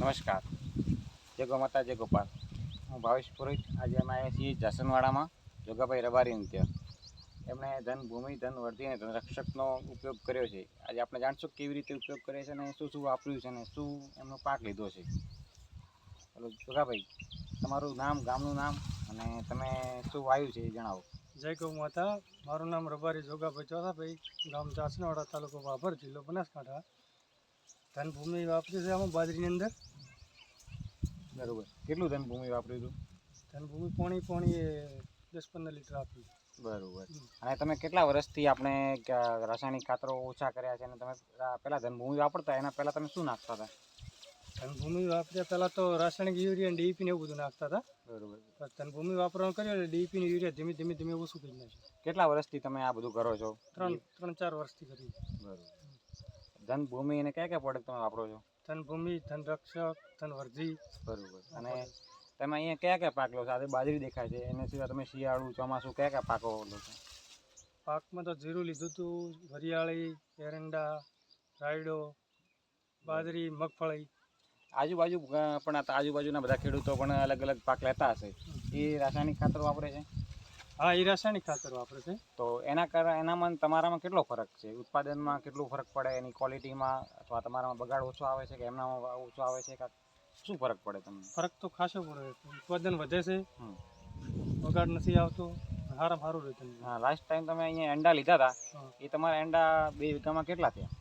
નમસ્કાર. જય ગો માતા, જય ગોપાલ. હું ભાવેશ પુરોહિત. આજે અમે આવ્યા છીએ જાસનવાડામાં, જોગાભાઈ રબારી નૃત્ય એમણે ધનભૂમિ ધન, વર્ધી અને ધનરક્ષકનો ઉપયોગ કર્યો છે. આજે આપણે જાણશું કેવી રીતે ઉપયોગ કરે છે અને શું શું વાપર્યું છે અને શું એમનો પાક લીધો છે. હલો, જોગાભાઈ, તમારું નામ, ગામનું નામ અને તમે શું વાવ્યું છે એ જણાવો. જય ગૌ માતા. મારું નામ રબારી જોગાભાઈ ચોથાભાઈ. ગામ જાસનવાડા તાલુકો વાભર જિલ્લો બનાસકાંઠા. ધનભૂમિ વાપરી છે આમાં બાજરીની અંદર. બરોબર. કેટલું ધન ભૂમિ વાપર્યું હતું? ધનભૂમિ પોણી પોણી દસ પંદર લીટર આપ્યું. બરોબર. અને તમે કેટલા વર્ષથી આપણે રાસાયણિક ખાતરો ઓછા કર્યા છે અને તમે પહેલાં ધનભૂમિ વાપરતા એના પહેલાં તમે શું નાખતા હતા? ધનભૂમિ વાપર્યા પહેલાં તો રાસાયણિક યુરિયા ડીઈપી ને એવું બધું નાખતા હતા. બરોબર. ધનભૂમિ વાપરવાનું કર્યું એટલે ડીઈપી ને યુરિયા ધીમે ધીમે ધીમે ઓછું કરી નાખ્યું. કેટલા વર્ષથી તમે આ બધું કરો છો? ત્રણ ત્રણ ચાર વર્ષથી કરી બરોબર. ધનભૂમિ અને કયા કયા પ્રોડક્ટ તમે વાપરો છો? ધનભૂમિ ધનરક્ષક ધનવર્ધી. બરોબર. અને તમે અહીંયા કયા કયા પાક લો છો આજે બાજરી દેખાય છે. એના સિવાય તમે શિયાળું ચોમાસું કયા કયા પાકો લો છો? પાકમાં તો જીરું લીધું હતું. વરિયાળી એરંડા રાયડો બાજરી મગફળી. આજુબાજુ પણ આજુબાજુના બધા ખેડૂતો પણ અલગ અલગ પાક લેતા હશે. એ રાસાયણિક ખાતર વાપરે છે? હા એ રાસાયણિક ખાતર વાપરે છે. તો એના કારણે એનામાં તમારામાં કેટલો ફરક છે? ઉત્પાદનમાં કેટલું ફરક પડે? એની ક્વોલિટીમાં અથવા તમારામાં બગાડ ઓછો આવે છે કે એમનામાં ઓછો આવે છે? કે શું ફરક પડે તમને? ફરક તો ખાસો પડે ઉત્પાદન વધે છે. બગાડ નથી આવતો. સારામાં સારું રહે તમને. હા લાસ્ટ ટાઈમ તમે અહીંયા એંડા લીધા હતા. એ તમારા એંડા બે વીઘામાં કેટલા થયા?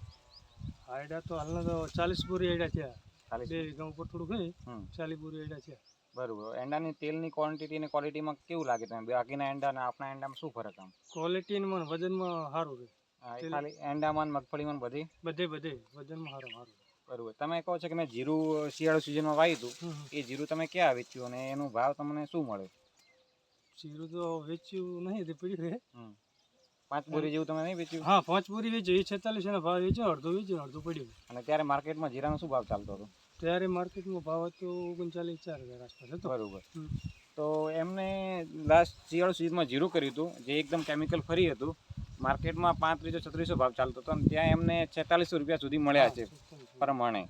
આયડા તો હાલના તો ચાલીસ બોરી આયડા થયા. બે વીઘા ઉપર થોડું હમ. ચાલીસ બોરી આયડા થયા. બરોબર. એંડાની તેલની ક્વોન્ટિટી અને ક્વોલિટીમાં કેવું લાગે તમે બાકીના એંડા અને આપણા એંડામાં શું ફરક આમ? ક્વોલિટીમાં ને વજનમાં સારું રહે. ખાલી એંડામાં મગફળીમાં બધી? બધે બધે. વજનમાં સારું સારું. બરોબર. તમે કહો છો કે મેં જીરું શિયાળુ સિઝનમાં વાવ્યું હતું. એ જીરું તમે ક્યાં વેચ્યું અને એનો ભાવ તમને શું મળ્યો જીરું તો વેચ્યું નહીં તે પડ્યું છે. પાંચ બોરી જેવું તમે નહીં વેચ્યું? હા પાંચ બોરી વેચ્યું. એ છેતાલીસ એનો ભાવ વેચ્યો અડધો વેચ્યો અડધું પડ્યું. અને ત્યારે માર્કેટમાં જીરાનો શું ભાવ ચાલતો હતો? ત્યારે માર્કેટમાં ભાવ હતો ઓગણચાલીસ ચાર હજાર આસપાસ હતો. બરાબર. તો એમને લાસ્ટ શિયાળુ સિઝનમાં જીરું કર્યું હતું જે એકદમ કેમિકલ ફરી હતું. માર્કેટમાં પાંત્રીસો છત્રીસો ભાવ ચાલતો હતો અને ત્યાં એમને છેતાલીસો રૂપિયા સુધી મળ્યા છે પ્રમાણે.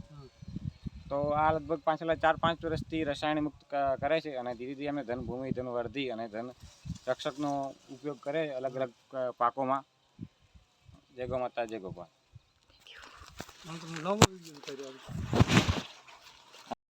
તો આ લગભગ પાછલા ચાર પાંચ વર્ષથી રસાયણ મુક્ત કરે છે અને ધીરે ધીરે એમને ધનભૂમિ ધન વર્ધી અને ધન રક્ષકનો ઉપયોગ કરે અલગ અલગ પાકોમાં. જય ગો માતા જય ગોપાલ.